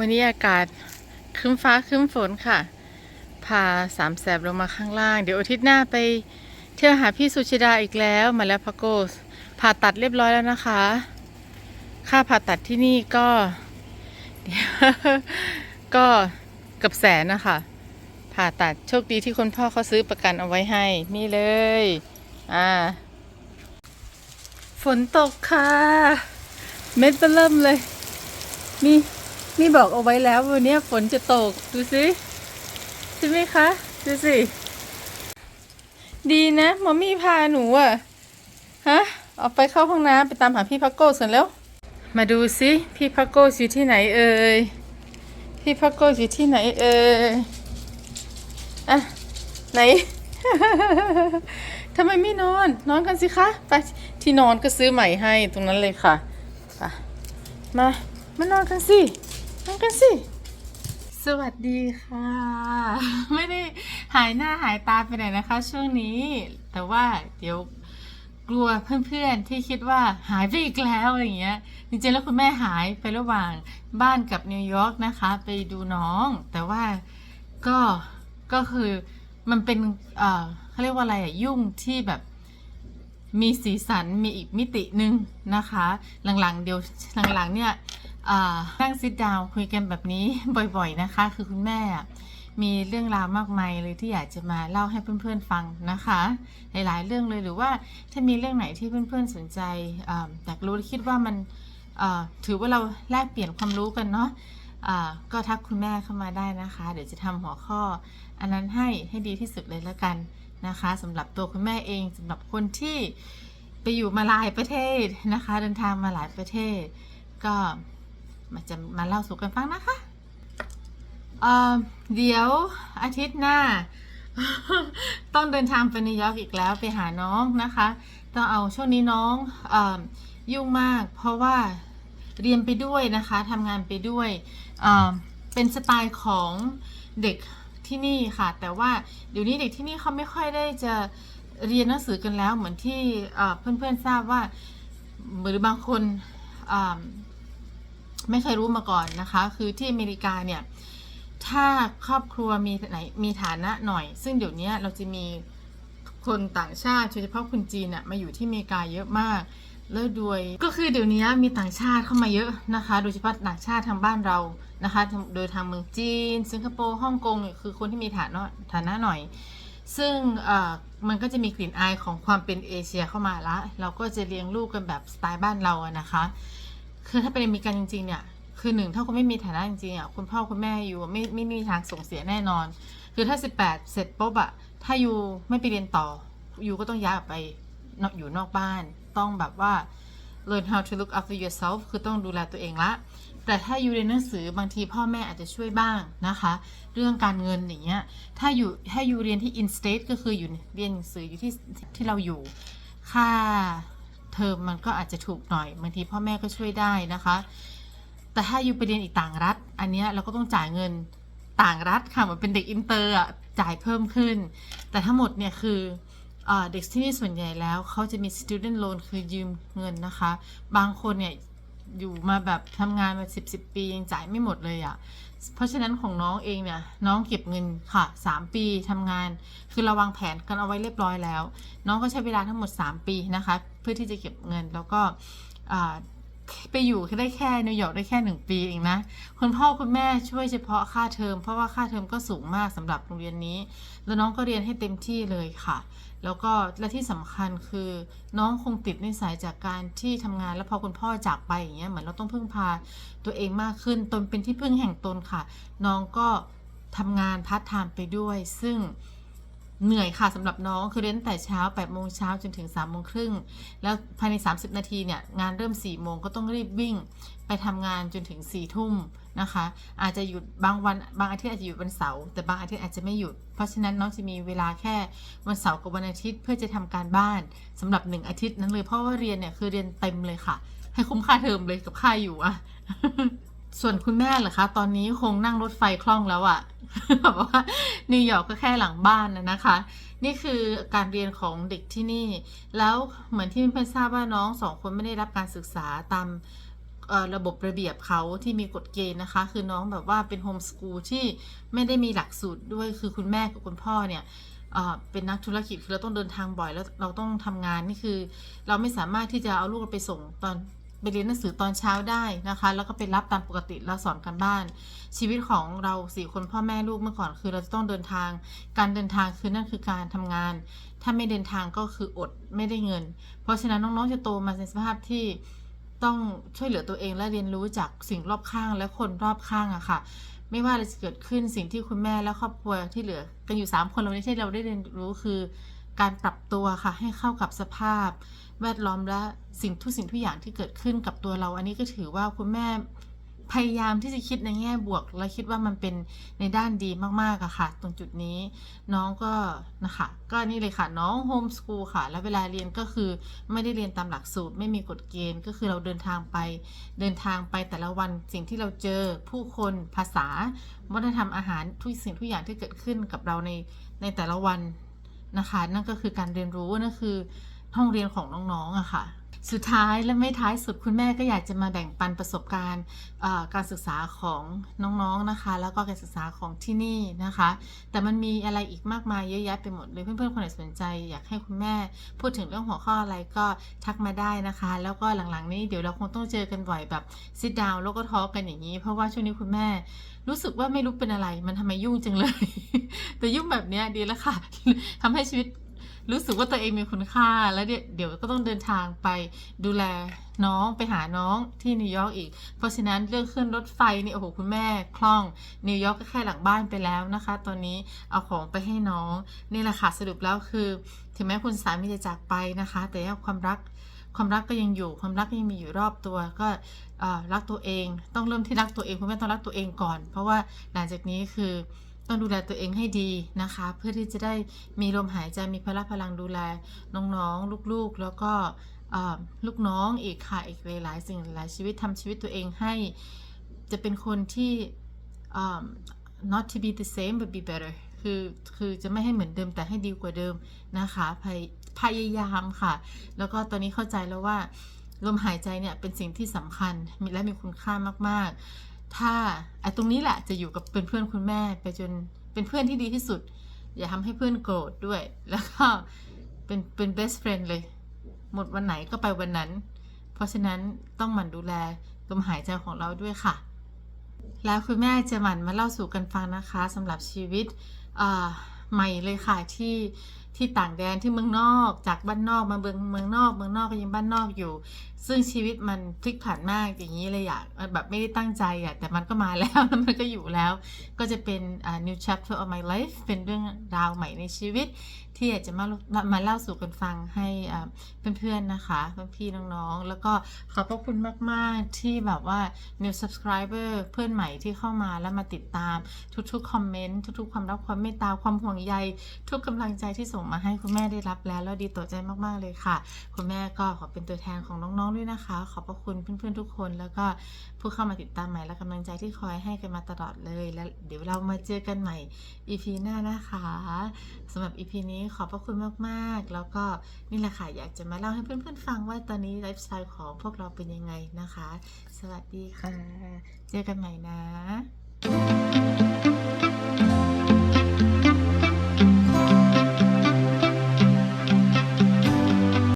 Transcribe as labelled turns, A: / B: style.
A: วันนี้อากาศคึ้มฟ้าคึ้มฝนค่ะ พาสามแสบลงมาข้างล่าง เดี๋ยวอาทิตย์หน้าไปเที่ยวหาพี่สุชิดาอีกแล้วมาแล้วพะโกสผ่าตัดเรียบร้อยแล้วนะคะ ค่าผ่าตัดที่นี่ก็ก็เกับแสนนะคะผ่าตัดโชคดีที่คุณพ่อเขาซื้อประกันเอาไว้ให้ นี่เลย อ่า ฝนตกค่ะ เม็ดเริ่มเลย นี่ นี่บอกเอาไว้แล้ววันนี้ฝนจะตกดูสิใช่ไหมคะ ดูสิ ดีนะมอมมี่พาหนูอะฮะ ออกไปเข้าห้องน้ำไปตามหาพี่พักโก้ส่วนแล้ว มาดูสิพี่พักโก้อยู่ที่ไหนเอ่ยพี่พักโก้อยู่ที่ไหนเอ่ยอะไหนทำไมไม่นอน นอนกันสิคะไปที่นอนก็ซื้อใหม่ให้ตรงนั้นเลยค่ะไปมามานอนกันสิ นอนกันสิ สวัสดีค่ะ ไม่ได้หายหน้าหายตาไปไหนนะคะ ช่วงนี้ แต่ว่าเดี๋ยวกลัวเพื่อนๆที่คิดว่าหายไปอีกแล้วอะไรเงี้ย จริงๆแล้วคุณแม่หายไประหว่างบ้านกับนิวยอร์กนะคะ ไปดูน้อง แต่ว่าก็ก็คือมันเป็นเออเขาเรียกว่าอะไรอะยุ่งที่แบบ มีสีสันมีอีกมิติหนึ่งนะคะ หลังๆ เดี๋ยวหลังๆเนี่ยนั่งซิดดาวคุยกันแบบนี้บ่อยๆนะคะ คือคุณแม่มีเรื่องราวมากมายเลยที่อยากจะมาเล่าให้เพื่อนๆฟังนะคะ หลายๆเรื่องเลยหรือว่าถ้ามีเรื่องไหนที่เพื่อนๆสนใจอยากรู้คิดว่ามันถือว่าเราแลกเปลี่ยนความรู้กันเนาะก็ทักคุณแม่เข้ามาได้นะคะ เดี๋ยวจะทำหัวข้อ อันนั้นให้ให้ดีที่สุดเลยแล้วกัน นะคะสำหรับตัวคุณแม่เองสำหรับคนที่ไปอยู่มาหลายประเทศนะคะ เดินทางมาหลายประเทศ ก็มาจะมาเล่าสู่กันฟังนะคะเเดี๋ยวอาทิตย์หน้า ต้องเดินทางไปนิวยอร์กอีกแล้วไปหาน้องนะคะ ต้องเอาช่วงนี้น้องอยุ่งมาก เพราะว่าเรียนไปด้วยนะคะทำงานไปด้วยเเป็นสไตล์ของเด็ก ที่นี่ค่ะ แต่ว่าเดี๋ยวนี้เด็กที่นี่เขาไม่ค่อยได้จะเรียนหนังสือกันแล้ว เหมือนที่เพื่อนๆทราบว่าหรือบางคนไม่เคยรู้มาก่อนนะคะ คือที่อเมริกาเนี่ยถ้าครอบครัวมีไหนมีฐานะหน่อย ซึ่งเดี๋ยวนี้เราจะมีคนต่างชาติโดยเฉพาะคนจีนอะมาอยู่ที่อเมริกาเยอะมาก แล้วด้วยก็คือเดี๋ยวนี้มีต่างชาติเข้ามาเยอะนะคะ โดยเฉพาะต่างชาติทางบ้านเรานะคะ โดยทางเมืองจีน สิงคโปร์ฮ่องกงเนี่ยคือคนที่มีฐานะฐานะหน่อย ซึ่งมันก็จะมีกลิ่นอายของความเป็นเอเชียเข้ามาละ เราก็จะเลี้ยงลูกกันแบบสไตล์บ้านเราอะนะคะ คือถ้าเป็นอเมริกันจริงๆเนี่ยคือหนึ่งถ้าคุณไม่มีฐานะจริงๆอะคุณพ่อคุณแม่อยู่ไม่ไม่มีทางส่งเสียแน่นอน คือถ้า 18 เสร็จปุ๊บอะถ้าอยู่ไม่ไปเรียนต่ออยู่ก็ต้องย้ายออกไปอยู่นอกบ้าน ต้องแบบว่า learn how to look after yourself คือต้องดูแลตัวเองละ แต่ถ้าอยู่เรียนหนังสือบางทีพ่อแม่อาจจะช่วยบ้างนะคะ เรื่องการเงินอย่างเงี้ย ถ้าอยู่ถ้าอยู่เรียนที่ in state ก็คืออยู่เรียนหนังสืออยู่ที่ที่เราอยู่ ค่าเทอมมันก็อาจจะถูกหน่อย บางทีพ่อแม่ก็ช่วยได้นะคะ แต่ถ้าอยู่ไปเรียนอีกต่างรัฐ อันเนี้ยเราก็ต้องจ่ายเงินต่างรัฐค่ะเหมือนเป็นเด็กอินเตอร์อะจ่ายเพิ่มขึ้น แต่ทั้งหมดเนี่ยคือ เด็กที่นี่ส่วนใหญ่แล้วเขาจะมี student loan คือยืมเงินนะคะ บางคนเนี่ยอยู่มาแบบทำงานมาสิบสิบปียังจ่ายไม่หมดเลยอะ เพราะฉะนั้นของน้องเองเนี่ยน้องเก็บเงินค่ะ3ปีทำงาน คือเราวางแผนกันเอาไว้เรียบร้อยแล้ว น้องก็ใช้เวลาทั้งหมด 3 ปีนะคะ เพื่อที่จะเก็บเงินแล้วก็ไปอยู่แค่ได้แค่นิวยอร์กได้แค่หนึ่งปีเองนะคุณพ่อคุณแม่ช่วยเฉพาะค่าเทอมเพราะว่าค่าเทอมก็สูงมากสำหรับโรงเรียนนี้ แล้วน้องก็เรียนให้เต็มที่เลยค่ะ แล้วก็และที่สำคัญคือน้องคงติดนิสัยจากการที่ทำงานแล้วพอคุณพ่อจากไปอย่างเงี้ยเหมือนเราต้องพึ่งพาตัวเองมากขึ้นตนเป็นที่พึ่งแห่งตนค่ะ น้องก็ทำงานพาร์ทไทม์ไปด้วย ซึ่ง เหนื่อยค่ะสำหรับน้องคือเรียนแต่เช้า8โมงเช้าจนถึง3โมงครึ่งแล้วภายใน 30 นาทีเนี่ยงานเริ่ม4โมงก็ต้องรีบวิ่ง ไปทำงานจนถึง4ทุ่มนะคะ อาจจะหยุดบางวันบางอาทิตย์อาจจะหยุดวันเสาร์แต่บางอาทิตย์อาจจะไม่หยุด เพราะฉะนั้นน้องจะมีเวลาแค่วันเสาร์กับวันอาทิตย์ เพื่อจะทำการบ้านสำหรับ 1 อาทิตย์นั้นเลยเพราะว่าเรียนเนี่ยคือเรียนเต็มเลยค่ะ ให้คุ้มค่าเทอมเลยกับค่าอยู่อะส่วนคุณแม่เหรอคะ ตอนนี้คงนั่งรถไฟคล่องแล้วอะ แบบว่านิวยอร์กก็แค่หลังบ้านนะนะคะ นี่คือการเรียนของเด็กที่นี่ แล้วเหมือนที่เพื่อนทราบว่าน้องสองคนไม่ได้รับการศึกษาตามระบบระเบียบเขาที่มีกฎเกณฑ์นะคะ คือน้องแบบว่าเป็นโฮมสกูลที่ไม่ได้มีหลักสูตรด้วยคือคุณแม่กับคุณพ่อเนี่ยเป็นนักธุรกิจคือเราต้องเดินทางบ่อยแล้วเราต้องทำงานนี่คือ เราไม่สามารถที่จะเอาลูกไปส่งตอน ไปเรียนหนังสือตอนเช้าได้นะคะ แล้วก็ไปรับตามปกติแล้วสอนกันบ้าน ชีวิตของเราสี่คนพ่อแม่ลูกเมื่อก่อนคือเราจะต้องเดินทาง การเดินทางคือนั่นคือการทำงาน ถ้าไม่เดินทางก็คืออดไม่ได้เงิน เพราะฉะนั้นน้องๆจะโตมาในสภาพที่ต้องช่วยเหลือตัวเองและเรียนรู้จากสิ่งรอบข้างและคนรอบข้างอะค่ะ ไม่ว่าอะไรจะเกิดขึ้นสิ่งที่คุณแม่และครอบครัวที่เหลือกันอยู่สามคนเราที่เราได้เรียนรู้คือ การปรับตัวค่ะให้เข้ากับสภาพ แวดล้อมและสิ่งทุกสิ่งทุกอย่างที่เกิดขึ้นกับตัวเรา อันนี้ก็ถือว่าคุณแม่พยายามที่จะคิดในแง่บวก และคิดว่ามันเป็นในด้านดีมากๆอะค่ะ ตรงจุดนี้น้องก็นะคะก็นี่เลยค่ะน้องโฮมสกูลค่ะ แล้วเวลาเรียนก็คือไม่ได้เรียนตามหลักสูตร ไม่มีกฎเกณฑ์ก็คือเราเดินทางไป เดินทางไปแต่ละวันสิ่งที่เราเจอผู้คนภาษา วัฒนธรรมอาหารทุกสิ่งทุกอย่างที่เกิดขึ้นกับเราในในแต่ละวัน นะคะ นั่นก็คือการเรียนรู้นั่นคือห้องเรียนของน้องๆอะค่ะ สุดท้ายและไม่ท้ายสุดคุณแม่ก็อยากจะมาแบ่งปันประสบการณ์การศึกษาของน้องๆนะคะ แล้วก็การศึกษาของที่นี่นะคะ แต่มันมีอะไรอีกมากมายเยอะแยะไปหมดเลยเพื่อนๆคนไหนสนใจ อยากให้คุณแม่พูดถึงเรื่องหัวข้ออะไรก็ทักมาได้นะคะ แล้วก็หลังๆนี้เดี๋ยวเราคงต้องเจอกันบ่อยแบบซิดดาวแล้วก็ทอกันอย่างนี้ เพราะว่าช่วงนี้คุณแม่รู้สึกว่าไม่รู้เป็นอะไร มันทำไมยุ่งจังเลย แต่ยุ่งแบบเนี้ยดีแล้วค่ะทำให้ชีวิต รู้สึกว่าตัวเองมีคุณค่า แล้วเดี๋ยวก็ต้องเดินทางไปดูแลน้องไปหาน้องที่นิวยอร์กอีก เพราะฉะนั้นเรื่องขึ้นรถไฟนี่โอ้โหคุณแม่คล่องนิวยอร์กก็แค่หลังบ้านไปแล้วนะคะ ตอนนี้เอาของไปให้น้องนี่แหละค่ะสรุปแล้วคือ ถึงแม้คุณสามีจะจากไปนะคะ แต่ความรักความรักก็ยังอยู่ความรักยังมีอยู่รอบตัวก็รักตัวเอง ต้องเริ่มที่รักตัวเองคุณแม่ต้องรักตัวเองก่อน เพราะว่าหลังจากนี้คือ ต้องดูแลตัวเองให้ดีนะคะ เพื่อที่จะได้มีลมหายใจมีพละพลังดูแลน้องๆ ลูกๆ แล้วก็ลูกน้องอีกค่ะอีกหลายๆสิ่งหลายชีวิตทำชีวิตตัวเองให้จะเป็นคนที่ not to be the same but be better คือคือจะไม่ให้เหมือนเดิมแต่ให้ดีกว่าเดิมนะคะพยพยายามค่ะ แล้วก็ตอนนี้เข้าใจแล้วว่าลมหายใจเนี่ยเป็นสิ่งที่สำคัญและมีคุณค่ามากๆ ถ้าไอ้ตรงนี้แหละจะอยู่กับเป็นเพื่อนคุณแม่ไปจนเป็นเพื่อนที่ดีที่สุด อย่าทำให้เพื่อนโกรธด้วย แล้วก็เป็นเป็น best friend เลย หมดวันไหนก็ไปวันนั้น เพราะฉะนั้นต้องหมั่นดูแลลมหายใจของเราด้วยค่ะ แล้วคุณแม่จะหมั่นมาเล่าสู่กันฟังนะคะสำหรับชีวิตใหม่เลยค่ะที่ ที่ต่างแดนที่เมืองนอก จากบ้านนอกมาเมืองเมืองนอก เมืองนอกก็ยังบ้านนอกอยู่ ซึ่งชีวิตมันพลิกผันมากอย่างนี้เลยอยากแบบไม่ได้ตั้งใจอะแต่มันก็มาแล้วแล้วมันก็อยู่แล้ว ก็จะเป็นอ่า new chapter of my life เป็นเรื่องราวใหม่ในชีวิต ที่อยากจะมามามาเล่าสู่กันฟังให้เพื่อนๆนะคะเพื่อนพี่น้องๆ แล้วก็ขอบพระคุณมากๆที่แบบว่า new subscriber เพื่อนใหม่ที่เข้ามาแล้วมาติดตามทุกๆคอมเมนต์ทุกๆ ความรักความเมตตาความห่วงใยทุกกำลังใจที่ส่งมาให้คุณแม่ได้รับแล้วแล้วดีต่อใจมากๆเลยค่ะ คุณแม่ก็ขอเป็นตัวแทนของน้องๆด้วยนะคะ ขอบพระคุณเพื่อนๆทุกคน แล้วก็ผู้เข้ามาติดตามใหม่และกำลังใจที่คอยให้กันมาตลอดเลย และเดี๋ยวเรามาเจอกันใหม่ EP หน้านะคะสำหรับ EP นี้ขอบพระคุณมากๆ แล้วก็นี่แหละค่ะอยากจะมาเล่าให้เพื่อนๆฟังว่าตอนนี้ไลฟ์สไตล์ของพวกเราเป็นยังไงนะคะ สวัสดีค่ะ เจอกันใหม่นะ